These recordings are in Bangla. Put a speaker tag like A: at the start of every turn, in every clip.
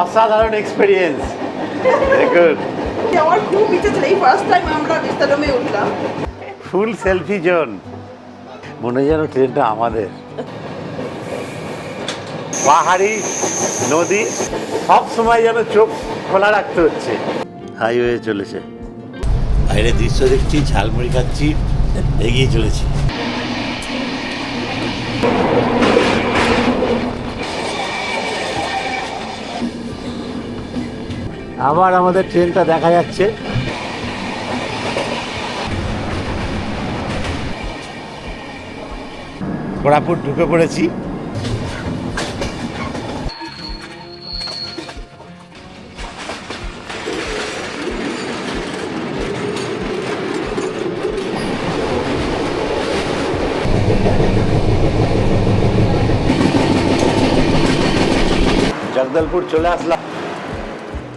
A: অসাধারণ এক্সপিরিয়েন্স দেখুন
B: আমার খুব ইচ্ছে ছিল এই ফার্স্ট টাইম আমরা বিস্তারমে উঠলাম।
A: ফুল সেলফি জোন মনে যেন ট্রেনটা আমাদের। পাহাড়ি নদী সব সময় যেন চোখ খোলা রাখতে হচ্ছে। হাইওয়ে চলেছে। বাইরে দৃশ্য দেখছি ঝালমুড়ি খাচ্ছি এগিয়ে চলেছি। আবার আমাদের ট্রেনটা দেখা যাচ্ছে। কোরাপুর ঢুকে পড়েছি। জগদলপুর চলে আসলাম।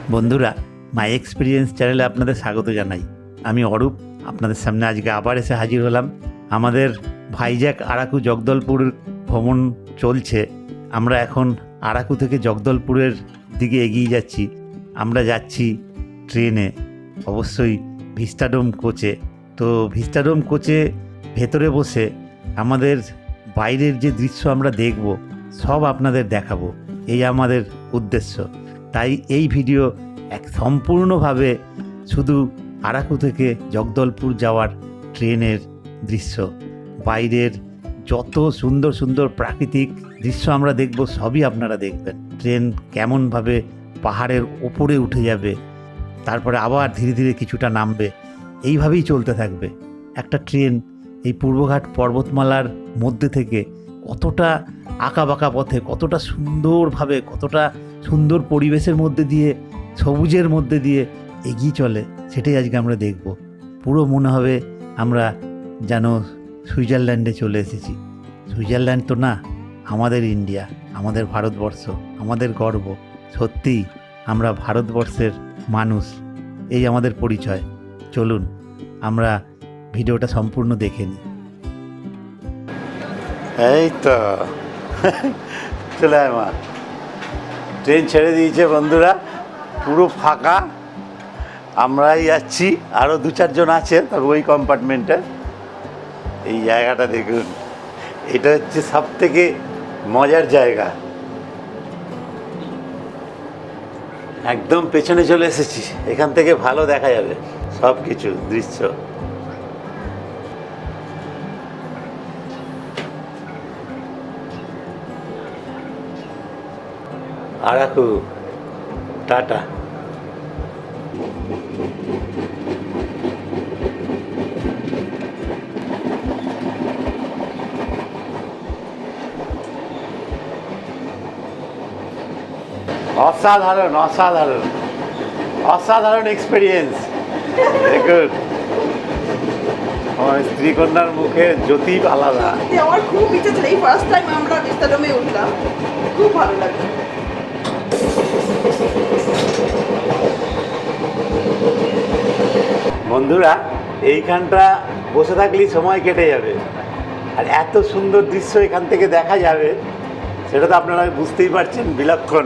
A: বন্ধুরা মাই এক্সপিরিয়েন্স চ্যানেলে আপনাদের স্বাগত জানাই। আমি অরূপ, আপনাদের সামনে আজকে আবার এসে হাজির হলাম। আমাদের ভাইজ্যাক আরাকু জগদলপুর ভ্রমণ চলছে। আমরা এখন আরাকু থেকে জগদলপুরের দিকে এগিয়ে যাচ্ছি। আমরা যাচ্ছি ট্রেনে, অবশ্যই ভিস্টাডোম কোচে। তো ভিস্টাডোম কোচে ভেতরে বসে আমাদের বাইরের যে দৃশ্য আমরা দেখব, সব আপনাদের দেখাবো। এই আমাদের উদ্দেশ্য। তাই এই ভিডিও এক সম্পূর্ণভাবে শুধু আরাকু থেকে জগদলপুর যাওয়ার ট্রেনের দৃশ্য। বাইরের যত সুন্দর সুন্দর প্রাকৃতিক দৃশ্য আমরা দেখব, সবই আপনারা দেখবেন। ট্রেন কেমনভাবে পাহাড়ের ওপরে উঠে যাবে, তারপরে আবার ধীরে ধীরে কিছুটা নামবে, এইভাবেই চলতে থাকবে। একটা ট্রেন এই পূর্বঘাট পর্বতমালার মধ্যে থেকে কতটা আঁকা বাঁকা পথে, কতটা সুন্দরভাবে, কতটা সুন্দর পরিবেশের মধ্যে দিয়ে, সবুজের মধ্যে দিয়ে এগিয়ে চলে, সেটাই আজকে আমরা দেখব। পুরো মনে হবে আমরা যেন সুইজারল্যান্ডে চলে এসেছি। সুইজারল্যান্ড তো না, আমাদের ইন্ডিয়া, আমাদের ভারতবর্ষ, আমাদের গর্ব। সত্যিই আমরা ভারতবর্ষের মানুষ, এই আমাদের পরিচয়। চলুন, আমরা ভিডিওটা সম্পূর্ণ দেখে নিই। এই তো, চলে আয় মা। ট্রেন ছেড়ে দিয়েছে বন্ধুরা, পুরো ফাঁকা। আমরাই যাচ্ছি আরও দু চারজন আছে তবে ওই কম্পার্টমেন্টে এই জায়গাটা দেখুন, এটা হচ্ছে সব থেকে মজার জায়গা। একদম পেছনে চলে এসেছি, এখান থেকে ভালো দেখা যাবে সব কিছু দৃশ্য। আরাকু টাটা অসাধারণ অসাধারণ। অসাধারণ এক্সপিরিয়েন্স দেখুন আমার স্ত্রী কন্যার মুখে জ্যোতি আলাদা।
B: আমার খুব ইচ্ছে ছিল, এই ফার্স্ট টাইম আমরা বিস্তারমে উঠলাম। খুব ভালো লাগল।
A: বন্ধুরা, এইখানটা বসে থাকলেই সময় কেটে যাবে। আর এত সুন্দর দৃশ্য এখান থেকে দেখা যাবে, সেটা তো আপনারা বুঝতেই পারছেন, বিলক্ষণ।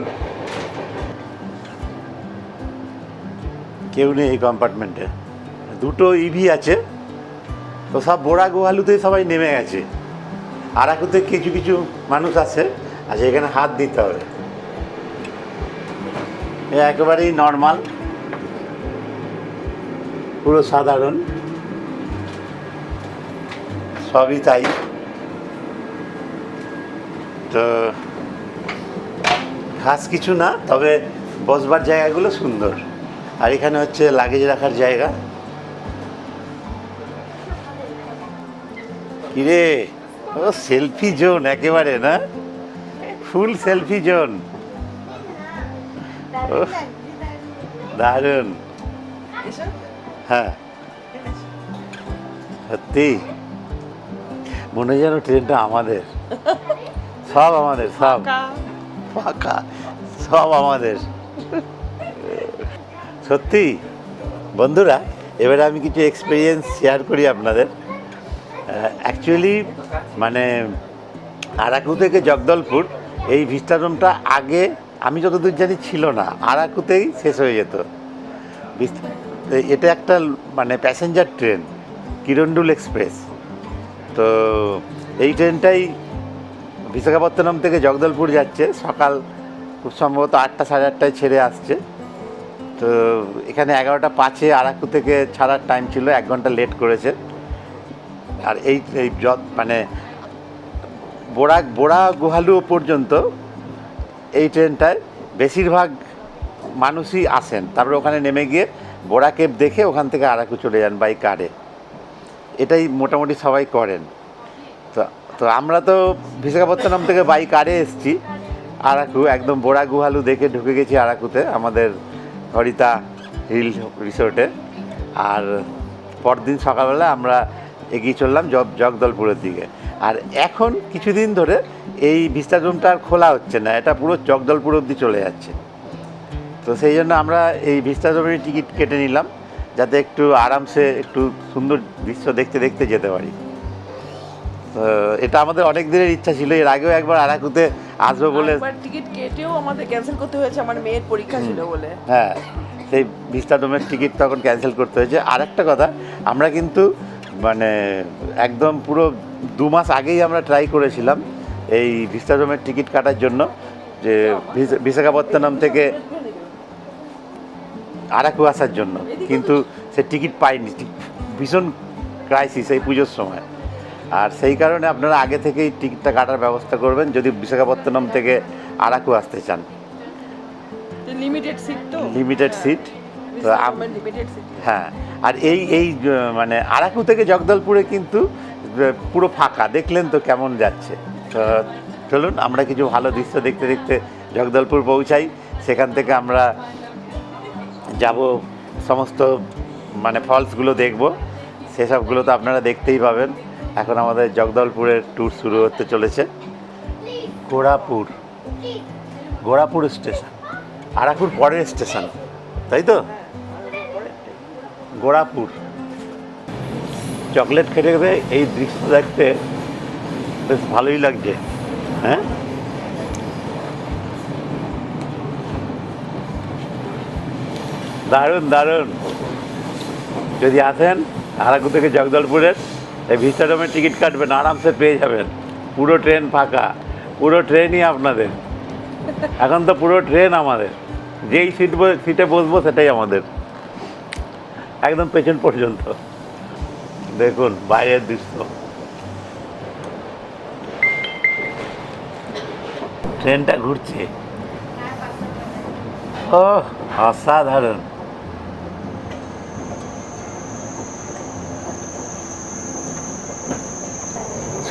A: কেউ নেই এই কম্পার্টমেন্টে দুটো ইভি আছে, তো সব বোড়া গোহালুতে সবাই নেমে গেছে। আরাকুতে কিছু কিছু মানুষ আছে আচ্ছা এখানে হাত দিতে হবে। একেবারেই নর্মাল পুরো সাধারণ, সবই তাই। তো খাস কিছু না, তবে বসবার জায়গাগুলো সুন্দর। আর এখানে হচ্ছে লাগেজ রাখার জায়গা। কিরে, ও সেলফি জোন একেবারে না? ফুল সেলফি জোন দারুণ। হ্যাঁ। সত্যি? মনে যেন ট্রেনটা আমাদের। সব আমাদের সব। ফাঁকা। সব আমাদের। সত্যি? বন্ধুরা এবারে আমি কিছু এক্সপিরিয়েন্স শেয়ার করি আপনাদের। অ্যাকচুয়ালি মানে আরাকু থেকে জগদলপুর এই ভিস্টারুমটা আগে আমি যতদূর জানি ছিল না, আরাকুতেই শেষ হয়ে যেত। এটা একটা মানে প্যাসেঞ্জার ট্রেন কিরণডুল এক্সপ্রেস তো এই ট্রেনটাই বিশাখাপত্তনম থেকে জগদলপুর যাচ্ছে, সকাল খুব সম্ভবত আটটা সাড়ে আটটায় ছেড়ে আসছে। তো এখানে এগারোটা পাঁচে আরাকু থেকে ছাড়ার টাইম ছিল, এক ঘণ্টা লেট করেছে। আর এই মানে বোড়া বোড়া গুহালু পর্যন্ত এই ট্রেনটায় বেশিরভাগ মানুষই আসেন। তারপরে ওখানে নেমে গিয়ে বোড়া কেপ দেখে ওখান থেকে আরাকু চলে যান বাই কারে এটাই মোটামুটি সবাই করেন। তো তো আমরা তো বিশাখাপত্তনম থেকে বাই কারে এসেছি। আরাকু, একদম বোড়া গুহালু দেখে ঢুকে গেছি আরাকুতে, আমাদের হরিতা হিল রিসোর্টে। আর পরদিন সকালবেলা আমরা এগিয়ে চললাম জগ জগদলপুরের দিকে। আর এখন কিছুদিন ধরে এই ভিস্টা রুমটা আর খোলা হচ্ছে না এটা পুরো জগদলপুর অবধি চলে যাচ্ছে। তো সেই জন্য আমরা এই ভিস্টা রুমের টিকিট কেটে নিলাম যাতে একটু আরামসে একটু সুন্দর দৃশ্য দেখতে দেখতে যেতে পারি। তো এটা আমাদের অনেক দিনের ইচ্ছা ছিল এর আগেও একবার আরাকুতে আসব বলে
B: টিকিট কেটেও আমাদের ক্যান্সেল করতে হয়েছে আমার মেয়ের পরীক্ষা ছিল বলে।
A: হ্যাঁ সেই ভিস্টা ডোমের টিকিট তখন ক্যান্সেল করতে হয়েছে। আর একটা কথা আমরা কিন্তু মানে একদম পুরো দু মাস আগেই আমরা ট্রাই করেছিলাম এই ভিস্টা ডোমের টিকিট কাটার জন্য যে বিশাখাপত্তনম থেকে আরাকু আসার জন্য। কিন্তু সে টিকিট পাইনি ভীষণ ক্রাইসিস এই পুজোর সময়। আর সেই কারণে আপনারা আগে থেকেই টিকিটটা কাটার ব্যবস্থা করবেন যদি বিশাখাপত্তনম থেকে আরাকু আসতে চান।
B: লিমিটেড সিট তো?
A: লিমিটেড সিট তো হ্যাঁ আর এই এই মানে আরাকু থেকে জগদলপুরে কিন্তু পুরো ফাঁকা। দেখলেন তো কেমন যাচ্ছে। তো চলুন আমরা কিছু ভালো দৃশ্য দেখতে দেখতে জগদলপুর পৌঁছাই। সেখান থেকে আমরা যাব সমস্ত মানে ফলসগুলো দেখব। সেসবগুলো তো আপনারা দেখতেই পাবেন। এখন আমাদের জগদলপুরের ট্যুর শুরু হতে চলেছে। গোড়াপুর। গোড়াপুর স্টেশন। আরাকুর পরের স্টেশন। তাই তো? গোড়াপুর। চকলেট খেতে খেতে এই দৃশ্য দেখতে বেশ ভালোই লাগছে হ্যাঁ? দারুণ দারুণ। যদি আসেন আরাকু থেকে জগদলপুরের এই ভিস্টাডোমের টিকিট কাটবেন, আরামসে পেয়ে যাবেন। পুরো ট্রেন ফাঁকা, পুরো ট্রেনই আপনাদের। এখন তো পুরো ট্রেন আমাদের। যেই সিট সিটে বসবো, সেটাই আমাদের। একদম পেছন পর্যন্ত। দেখুন, বাইরের দৃশ্য। ট্রেনটা ঘুরছে। ও, অসাধারণ।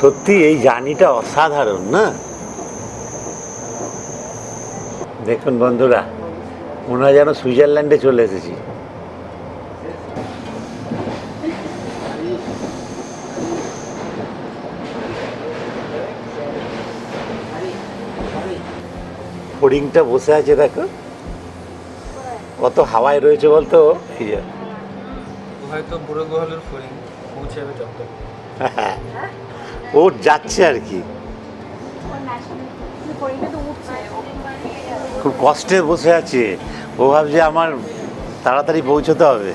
A: সত্যি, এই জার্নিটা অসাধারণ, না? দেখুন বন্ধুরা, মনে হয় যেন সুইজারল্যান্ডে চলে এসেছি। ফড়িংটা বসে আছে দেখো। কত হাওয়ায় রয়েছে বলতো? এই যে।
C: হয়তো বুড়ো গোহালের পৌঁছাবে
A: ও যাচ্ছে আর কি। খুব কষ্টে বসে আছে। ও ভাবছে আমার তাড়াতাড়ি পৌঁছতে হবে।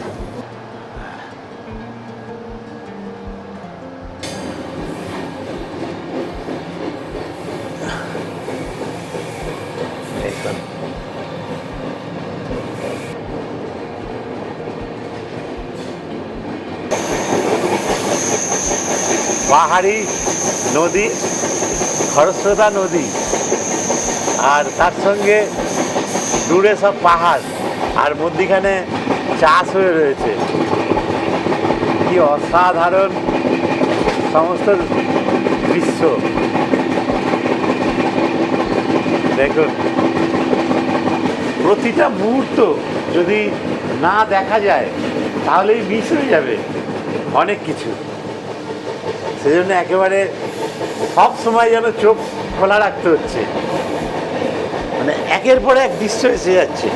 A: পাহাড়ি নদী, খরস্রোতা নদী, আর তার সঙ্গে দূরে সব পাহাড়, আর মধ্যিখানে চাষ হয়ে রয়েছে। কি অসাধারণ সমস্ত দৃশ্য। দেখুন, প্রতিটা মুহূর্ত যদি না দেখা যায়, তাহলেই মিস হয়ে যাবে অনেক কিছু। সেজন্য একেবারে সব সময় যেন চোখ খোলা রাখতে হচ্ছে। মানে একের পর এক দৃশ্য এসে যাচ্ছে।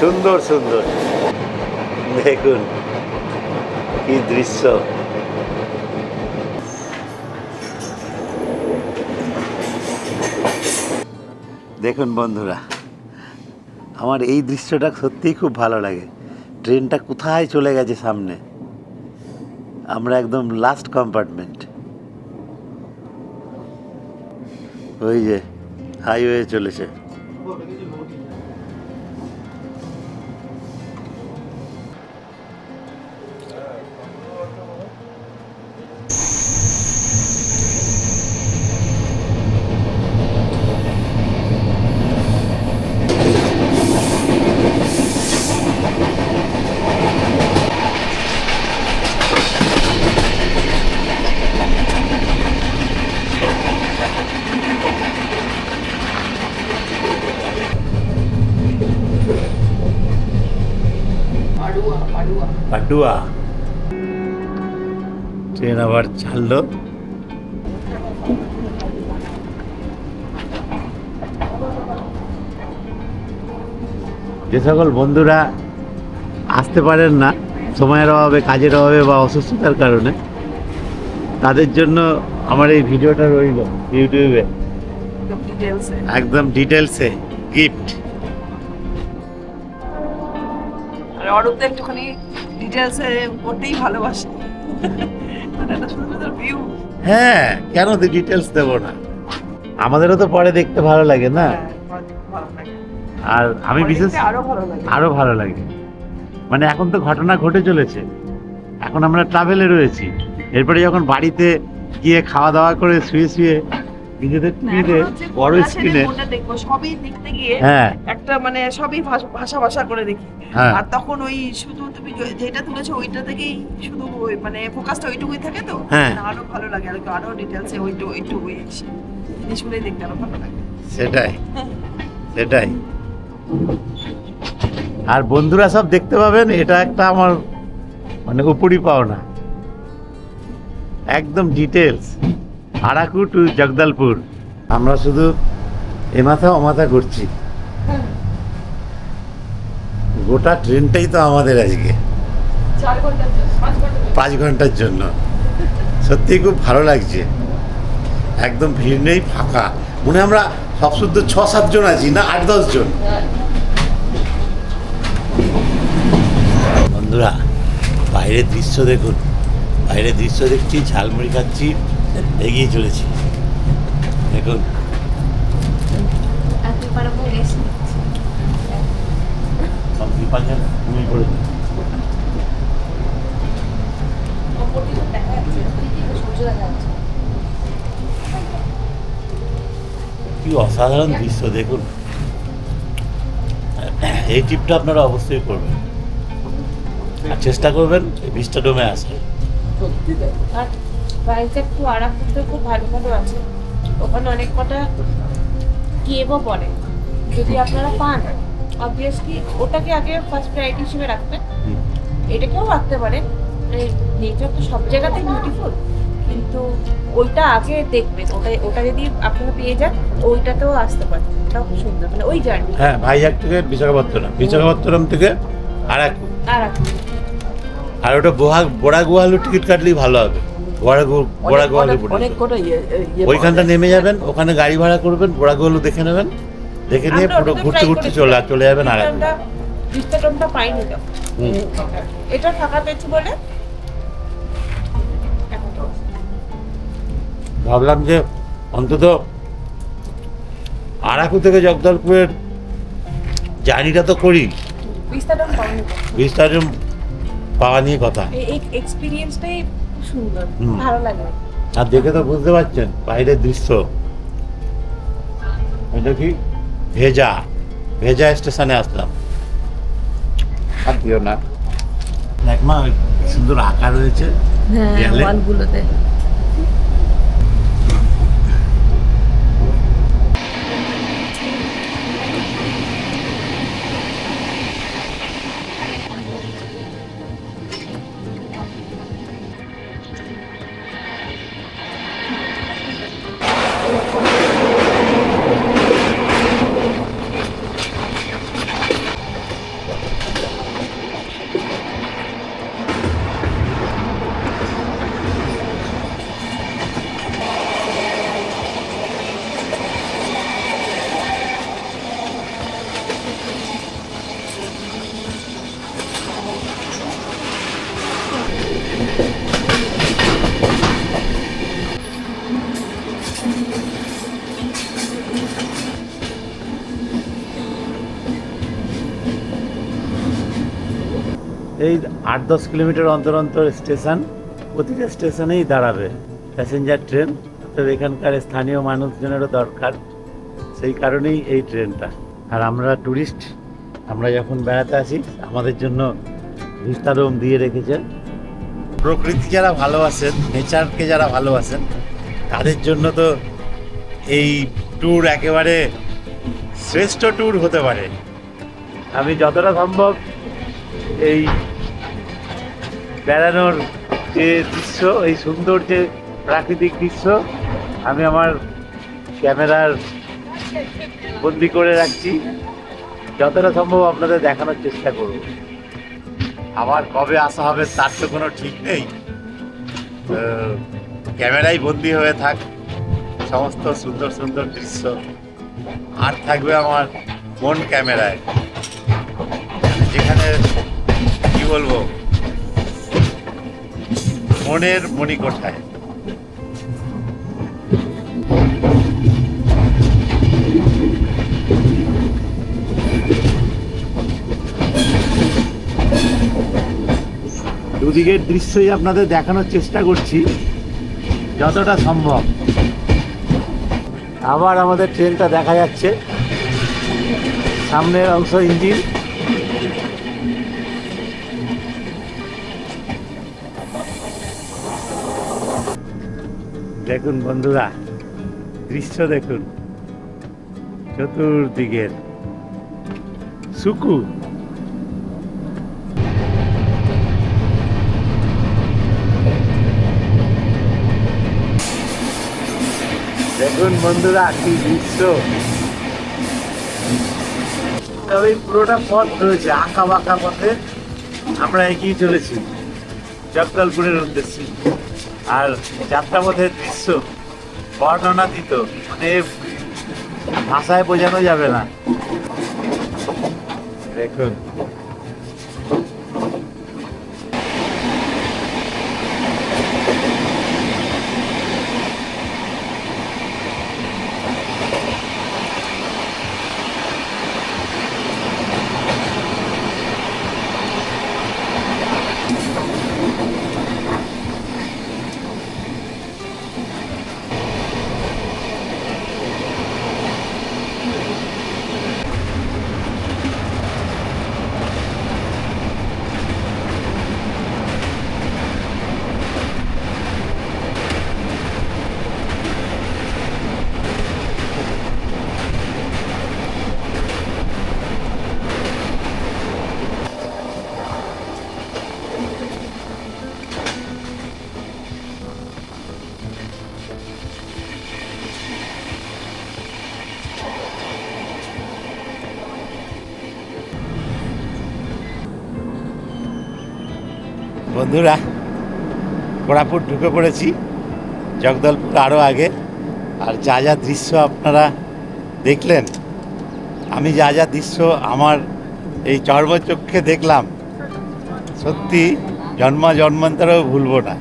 A: সুন্দর সুন্দর। দেখুন, কি দৃশ্য। দেখুন বন্ধুরা, আমার এই দৃশ্যটা সত্যিই খুব ভালো লাগে। ট্রেনটা কোথায় চলে গেছে সামনে? আমরা একদম লাস্ট কম্পার্টমেন্ট ওই যে হাইওয়ে চলেছে।
B: পাডুয়া
A: ট্রেন আবার ছাড়লো। যে সকল বন্ধুরা আসতে পারেন না, সময়ের অভাবে, কাজের অভাবে বা অসুস্থতার কারণে, তাদের জন্য আমার এই ভিডিওটা রইল ইউটিউবে। একদম ডিটেলসে গিফট।
B: একটুখানি ডিটেলসে করতেই ভালোবাসে। মানে একটা সুন্দর সুন্দর ভিউ
A: হ্যাঁ কেন ডিটেলস দেবো না? আমাদেরও তো পরে দেখতে ভালো লাগে না? আর আমি বিশেষ
B: আরও ভালো লাগে।
A: আরও ভালো লাগে। মানে এখন তো ঘটনা ঘটে চলেছে। এখন আমরা ট্রাভেলে রয়েছি। এরপরে যখন বাড়িতে গিয়ে খাওয়া দাওয়া করে শুয়ে শুয়ে নিজেদের বড় স্ক্রিনে
B: দেখব সবই দেখতে গিয়ে
A: হ্যাঁ।
B: একটা মানে সবই ভাষা ভাষা করে দেখি।
A: হ্যাঁ।
B: আর তখন ওই শুধু তুমি যেটা তুলেছো ওইটা থেকেই শুধু ওই মানে ফোকাসটা ওইটুকুই থাকে তো?
A: হ্যাঁ।
B: আরও ভালো লাগে আর আরও ডিটেলসে ওইটু ওইটুকুই জিনিসগুলোই দেখতে আরও ভালো লাগে।
A: সেটাই সেটাই। আর বন্ধুরা সব দেখতে পাবেন এটা একটা আমার মানে উপরই পাওনা। একদম ডিটেলস আরাকু টু জগদলপুর। আমরা শুধু এ মাথা ও মাথা করছি গোটা ট্রেনটাই তো আমাদের আজকে।
B: পাঁচ
A: ঘণ্টার জন্য। সত্যিই খুব ভালো লাগছে। একদম ভিড় নেই ফাঁকা। মনে আমরা সব শুদ্ধ ছ সাতজন আছি না আট দশ জন? বন্ধুরা বাইরের দৃশ্য দেখুন। বাইরের দৃশ্য দেখছি ঝালমুড়ি খাচ্ছি। এগিয়ে চলেছি।
D: যাচ্ছে
A: কি অসাধারণ দৃশ্য দেখুন। এই ট্রিপটা আপনারা অবশ্যই করবেন। আর চেষ্টা করবেন বিস্টা ডোমে আসার
D: আর ভাইজ্যাক টু আরাকুতে খুব ভালো ভালো আছে। ওখানে অনেক কটা কেভও পড়ে। যদি আপনারা পান অবভিয়াসলি ওটাকে আগে ফার্স্ট প্রায়োরিটি হিসেবে রাখবেন। এটাকেও রাখতে পারেন। নেচার তো সব জায়গাতেই বিউটিফুল কিন্তু ওইটা আগে দেখবেন। ওটা ওটা যদি আপনারা পেয়ে যান ওইটাতেও আসতে পারেন। ওটাও সুন্দর। মানে ওই জার্নি
A: হ্যাঁ ভাইজাগ থেকে বিশাখাপত্তনম। বিশাখাপত্তনম থেকে আরাকু
D: আরাকু
A: আর ওটা বোহা বোড়া গোয়ালু টিকিট কাটলেই ভালো হবে।
B: ইয়ে ইয়ে
A: ওইখানটা নেমে যাবেন ওখানে গাড়ি ভাড়া করবেন বোড়া গোয়ালু দেখে নেবেন। দেখে নিয়ে পুরো ঘুরতে ঘুরতে চলে চলে যাবেন
D: পাইনি এটা ফাঁকা পেয়েছি বলে?
A: ভাবলাম যে অন্তত আরাকু থেকে জগদলপুরের জার্নিটা তো করি। বিস্তারিত পাওয়া নিয়ে কথা।
D: এক্সপিরিয়েন্সটাই সুন্দর ভালো লাগে
A: আর দেখে তো বুঝতে পারছেন বাইরের দৃশ্য। এটা কি? ভেজা। ভেজা স্টেশনে আসলাম। আর দিও না। দেখ মা সুন্দর আঁকা রয়েছে। দেয়ালে। আট দশ কিলোমিটার অন্তর অন্তর স্টেশন, প্রতিটা স্টেশনেই দাঁড়াবে। প্যাসেঞ্জার ট্রেন তো এখানকার স্থানীয় মানুষজনেরও দরকার, সেই কারণেই এই ট্রেনটা। আর আমরা ট্যুরিস্ট আমরা যখন বেড়াতে আসি, আমাদের জন্য ভিস্তারুম দিয়ে রেখেছেন। প্রকৃতি যারা ভালোবাসেন, নেচারকে যারা ভালোবাসেন, তাদের জন্য তো এই ট্যুর একেবারে শ্রেষ্ঠ ট্যুর হতে পারে। আমি যতটা সম্ভব এই বেড়ানোর যে দৃশ্য, এই সুন্দর যে প্রাকৃতিক দৃশ্য, আমি আমার ক্যামেরার বন্দি করে রাখছি। যতটা সম্ভব আপনাদের দেখানোর চেষ্টা করব। আমার কবে আসা হবে তার তো কোনো ঠিক নেই। ক্যামেরাই বন্দি হয়ে থাক। সমস্ত সুন্দর সুন্দর দৃশ্য আর থাকবে আমার মন ক্যামেরায়। যেখানে কি বলব? মনের মণিকোঠায়। দুদিকের দৃশ্যই আপনাদের দেখানোর চেষ্টা করছি, যতটা সম্ভব। আবার আমাদের ট্রেনটা দেখা যাচ্ছে। সামনের অংশ ইঞ্জিন। দেখুন বন্ধুরা, দৃশ্য দেখুন। চতুর্দিকের সুকু দেখুন বন্ধুরা, কি দৃশ্য। তবে পুরোটা পথ রয়েছে আঁকা বাঁকা পথে আমরা এগিয়ে চলেছি। জগদলপুরের উদ্দেশ্যে। আর যাত্রাপথের দৃশ্য বর্ণনাতীত মানে ভাষায় বোঝানো যাবে না। দেখুন। বন্ধুরা কোরাপুর ঢুকে পড়েছি, জগদলপুর আরও আগে। আর যা যা দৃশ্য আপনারা দেখলেন, আমি যা যা দৃশ্য আমার এই চর্মচক্ষে দেখলাম, সত্যি জন্ম জন্মান্তরেও ভুলবো না।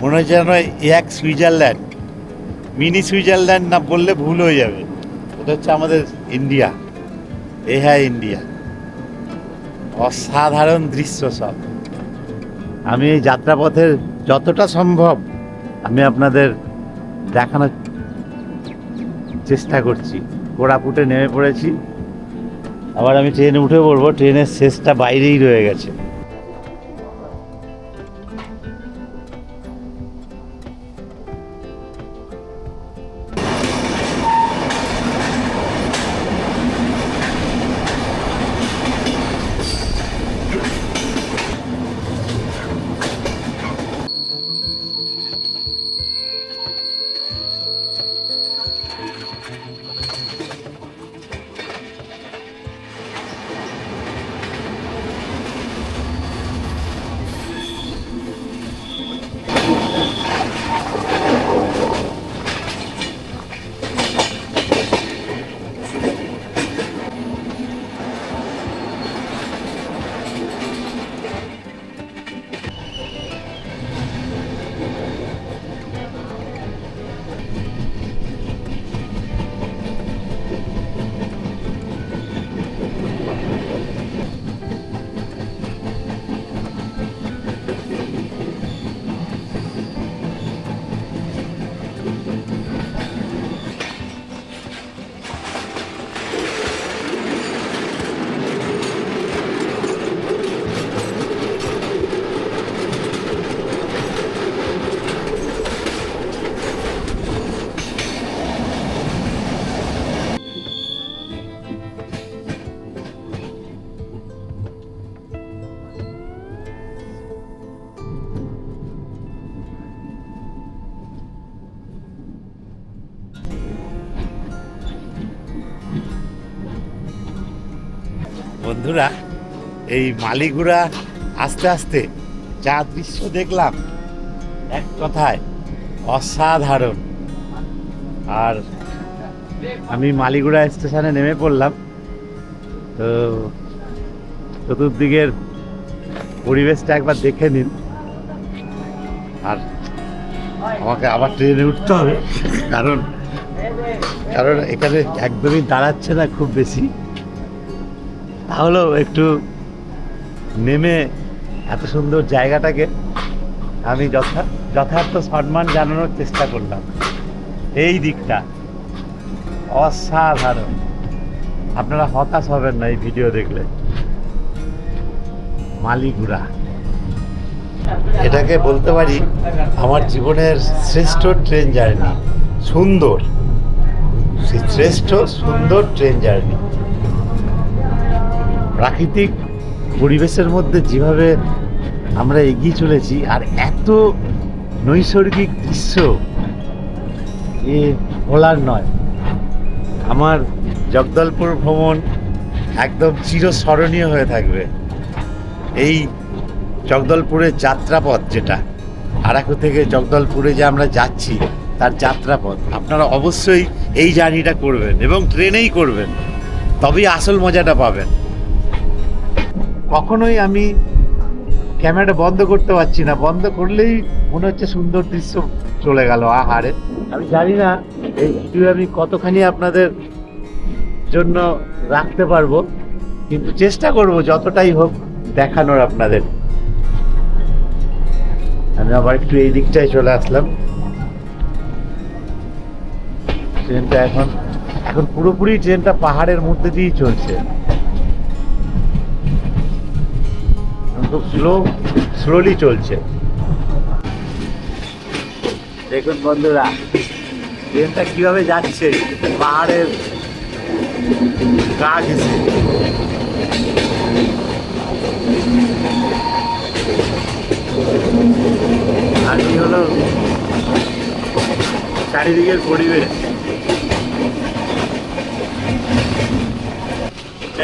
A: মনে হচ্ছে যেন এক সুইজারল্যান্ড, মিনি সুইজারল্যান্ড না বললে ভুল হয়ে যাবে। এটা হচ্ছে আমাদের ইন্ডিয়া, এ হ্যাঁ ইন্ডিয়া। অসাধারণ দৃশ্য সব। আমি এই যাত্রাপথের যতটা সম্ভব আমি আপনাদের দেখানোর চেষ্টা করছি। কোড়াপুটে নেমে পড়েছি। আবার আমি ট্রেনে উঠে পড়ব। ট্রেনের শেষটা বাইরেই রয়ে গেছে। বন্ধুরা, এই মালিগুড়া আস্তে আস্তে যা দৃশ্য দেখলাম, এক কথায় অসাধারণ। আর আমি মালিগুড়া স্টেশনে নেমে পড়লাম। তো চতুর্দিকের পরিবেশটা একবার দেখে নিন। আর আমাকে আবার ট্রেনে উঠতে হবে, কারণ কারণ এখানে একদমই দাঁড়াচ্ছে না খুব বেশি। তাহলেও একটু নেমে এত সুন্দর জায়গাটাকে আমি যথা যথার্থ সম্মান জানানোর চেষ্টা করলাম। এই দিকটা অসাধারণ। আপনারা হতাশ হবেন না এই ভিডিও দেখলে। মালিগুড়া। এটাকে বলতে পারি আমার জীবনের শ্রেষ্ঠ ট্রেন জার্নি। সুন্দর। শ্রেষ্ঠ সুন্দর ট্রেন জার্নি। প্রাকৃতিক পরিবেশের মধ্যে যেভাবে আমরা এগিয়ে চলেছি আর এত নৈসর্গিক দৃশ্য এ ভোলার নয়। আমার জগদলপুর ভ্রমণ একদম চিরস্মরণীয় হয়ে থাকবে। এই জগদলপুরের যাত্রাপথ যেটা, আরাকু থেকে জগদলপুরে যে আমরা যাচ্ছি, তার যাত্রাপথ। আপনারা অবশ্যই এই জার্নিটা করবেন এবং ট্রেনেই করবেন। তবেই আসল মজাটা পাবেন। কখনোই আমি ক্যামেরাটা বন্ধ করতে পারছি না। বন্ধ করলেই মনে হচ্ছে সুন্দর দৃশ্য চলে গেল, আহারে। আমি জানি না এই ভিডিও আমি কতখানি আপনাদের জন্য রাখতে পারব, কিন্তু চেষ্টা করব যতটাই হোক দেখানোর আপনাদের। আমি আবার একটু এই দিকটায় চলে আসলাম। ট্রেনটা এখন এখন পুরোপুরি ট্রেনটা পাহাড়ের মধ্যে দিয়েই চলছে। খুব স্লো স্লোলি চলছে। দেখুন বন্ধুরা, ট্রেনটা কীভাবে যাচ্ছে, পাহাড়ের গা ঘেসে আর কি হলো চারিদিকের পরিবেশ।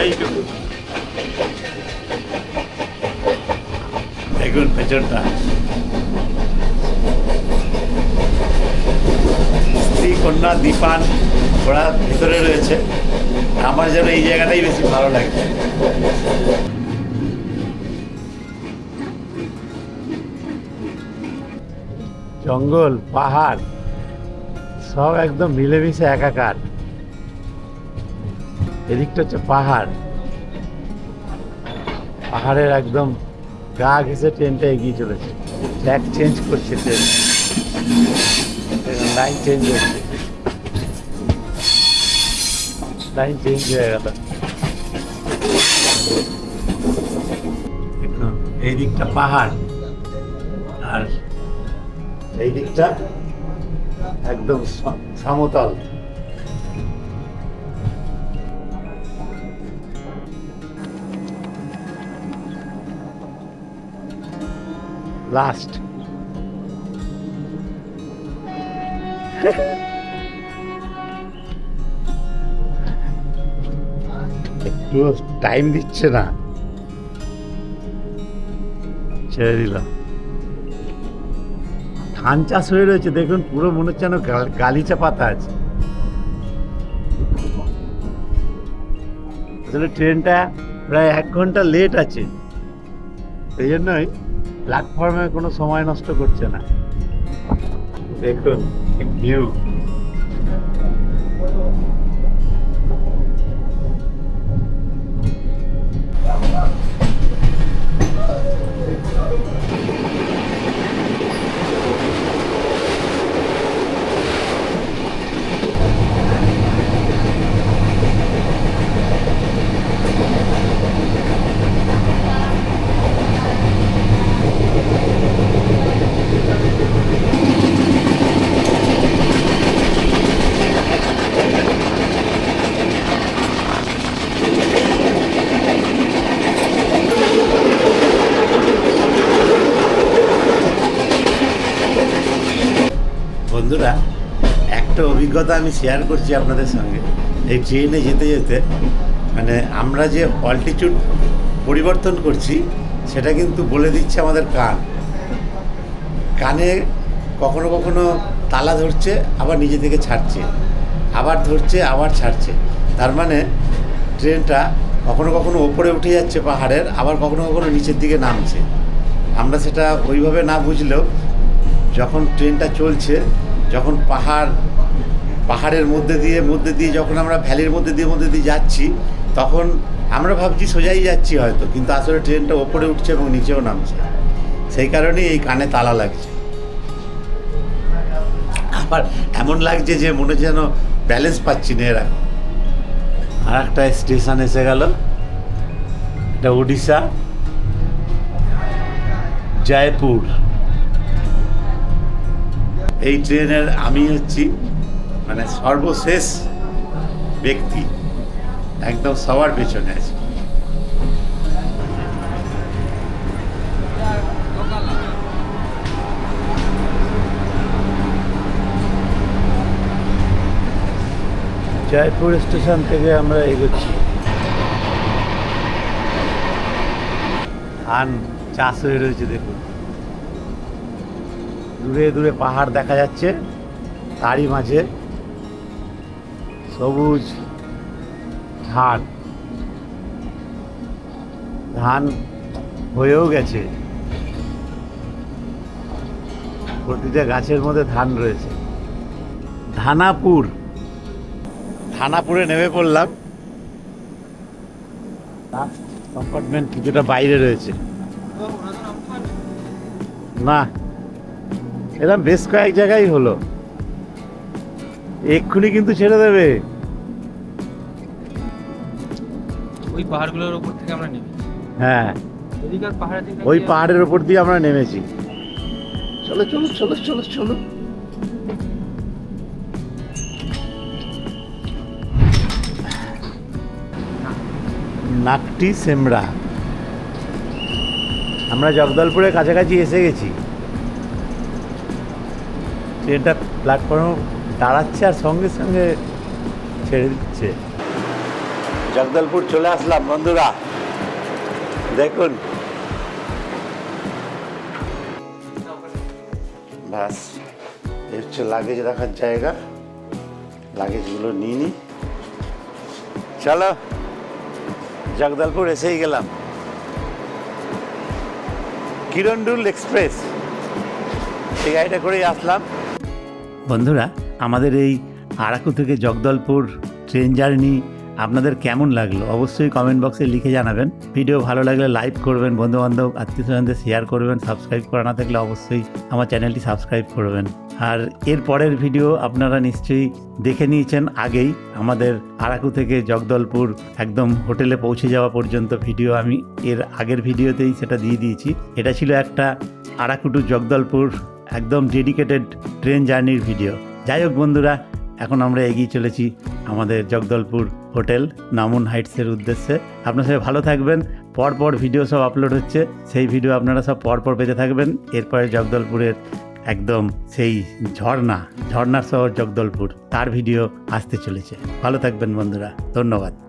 A: এইটুকু দেখুন পেছনটা স্ত্রী কন্যা দীপান ওরা ভিতরে রয়েছে। আমার যেন এই জায়গাটাই বেশি ভালো লাগে। জঙ্গল, পাহাড়, সব একদম মিলেমিশে একাকার। এদিকটা হচ্ছে পাহাড়। পাহাড়ের একদম গা ঘেসে ট্রেনটা এগিয়ে চলেছে। ট্র্যাক চেঞ্জ করছে ট্রেন লাইন চেঞ্জ হচ্ছে লাইন চেঞ্জ হয়ে গেল। এই দিকটা পাহাড় আর এই দিকটা একদম সমতল। লাস্ট একটু টাইম দিচ্ছে না। ছেড়ে দিলাম। ধান চাষ হয়ে রয়েছে দেখুন পুরো মনে হচ্ছে যেন গালিচা পাতা আছে। আসলে ট্রেনটা প্রায় এক ঘণ্টা লেট আছে। সেই জন্যই প্ল্যাটফর্মে কোনো সময় নষ্ট করছে না। দেখুন ভিউ অভিজ্ঞতা আমি শেয়ার করছি আপনাদের সঙ্গে। এই ট্রেনে যেতে যেতে মানে আমরা যে অল্টিটিউড পরিবর্তন করছি, সেটা কিন্তু বলে দিচ্ছে আমাদের কান। কানে কখনো কখনো তালা ধরছে, আবার নিজে থেকে ছাড়ছে। আবার ধরছে, আবার ছাড়ছে। তার মানে ট্রেনটা কখনো কখনো ওপরে উঠে যাচ্ছে পাহাড়ের, আবার কখনো কখনো নিচের দিকে নামছে। আমরা সেটা ওইভাবে না বুঝলেও যখন ট্রেনটা চলছে, যখন পাহাড় পাহাড়ের মধ্যে দিয়ে মধ্যে দিয়ে যখন আমরা ভ্যালির মধ্যে দিয়ে মধ্যে দিয়ে যাচ্ছি, তখন আমরা ভাবছি সোজাই যাচ্ছি হয়তো, কিন্তু আসলে ট্রেনটা ওপরে উঠছে এবং নিচেও নামছে। সেই কারণেই এই কানে তালা লাগছে। আবার এমন লাগছে যে মনে যেন ব্যালেন্স পাচ্ছি না এরা। আর একটা স্টেশন এসে গেল। এটা উড়িষ্যা। জয়পুর। এই ট্রেনের আমি হচ্ছি মানে সর্বশেষ ব্যক্তি একদম সবার পেছনে আছে। জয়পুর স্টেশন থেকে আমরা এগোচ্ছি। ধান চাষ হয়ে রয়েছে দেখুন। দূরে দূরে পাহাড় দেখা যাচ্ছে, তারই মাঝে সবুজ ধান। ধান হয়েও গেছে। প্রতিটা গাছের মধ্যে ধান রয়েছে। ধানাপুর। থানাপুরে নেমে পড়লাম। কম্পার্টমেন্ট কিছুটা বাইরে রয়েছে। না এরকম বেশ কয়েক জায়গায় হলো। এক্ষুনি কিন্তু ছেড়ে দেবে।
C: ওই পাহাড়গুলোর উপর থেকে আমরা নেমে
A: হ্যাঁ।
C: এদিকার
A: ওই পাহাড়ের ওপর দিয়ে আমরা নেমেছি। চলো চলো চলো চলো চলো। নাকটি সেমরা। আমরা জগদলপুরের কাছাকাছি এসে গেছি। ট্রেনটা প্ল্যাটফর্ম দাঁড়াচ্ছে আর সঙ্গে সঙ্গে ছেড়ে দিচ্ছে। জগদলপুর চলে আসলাম বন্ধুরা। দেখুন। ব্যাস হচ্ছে লাগেজ রাখার জায়গা। লাগেজগুলো নিয়ে নি। চলো জগদলপুর এসেই গেলাম। কিরণডুল এক্সপ্রেস। এই গাড়িটা করেই আসলাম। বন্ধুরা আমাদের এই আরাকু থেকে জগদলপুর ট্রেন জার্নি আপনাদের কেমন লাগল? অবশ্যই কমেন্ট বক্সে লিখে জানাবেন। ভিডিও ভালো লাগলে লাইক করবেন, বন্ধুবান্ধব আত্মীয় স্বজনদের শেয়ার করবেন সাবস্ক্রাইব করা না থাকলে অবশ্যই আমার চ্যানেলটি সাবস্ক্রাইব করবেন। আর এর পরের ভিডিও আপনারা নিশ্চয়ই দেখে নিয়েছেন আগেই। আমাদের আরাকু থেকে জগদলপুর একদম হোটেলে পৌঁছে যাওয়া পর্যন্ত ভিডিও আমি এর আগের ভিডিওতেই সেটা দিয়ে দিয়েছি। এটা ছিল একটা আরাকু টু জগদলপুর একদম ডেডিকেটেড ট্রেন জার্নির ভিডিও যাই হোক বন্ধুরা, এখন আমরা এগিয়ে চলেছি আমাদের জগদলপুর হোটেল নামুন হাইটসের উদ্দেশ্যে। আপনার সবাই ভালো থাকবেন, পরপর ভিডিও সব আপলোড হচ্ছে, সেই ভিডিও আপনারা সব পরপর পেতে থাকবেন। এরপরে জগদলপুরের একদম সেই ঝর্ণা, ঝর্ণার শহর জগদলপুর, তার ভিডিও আসতে চলেছে। ভালো থাকবেন বন্ধুরা, ধন্যবাদ।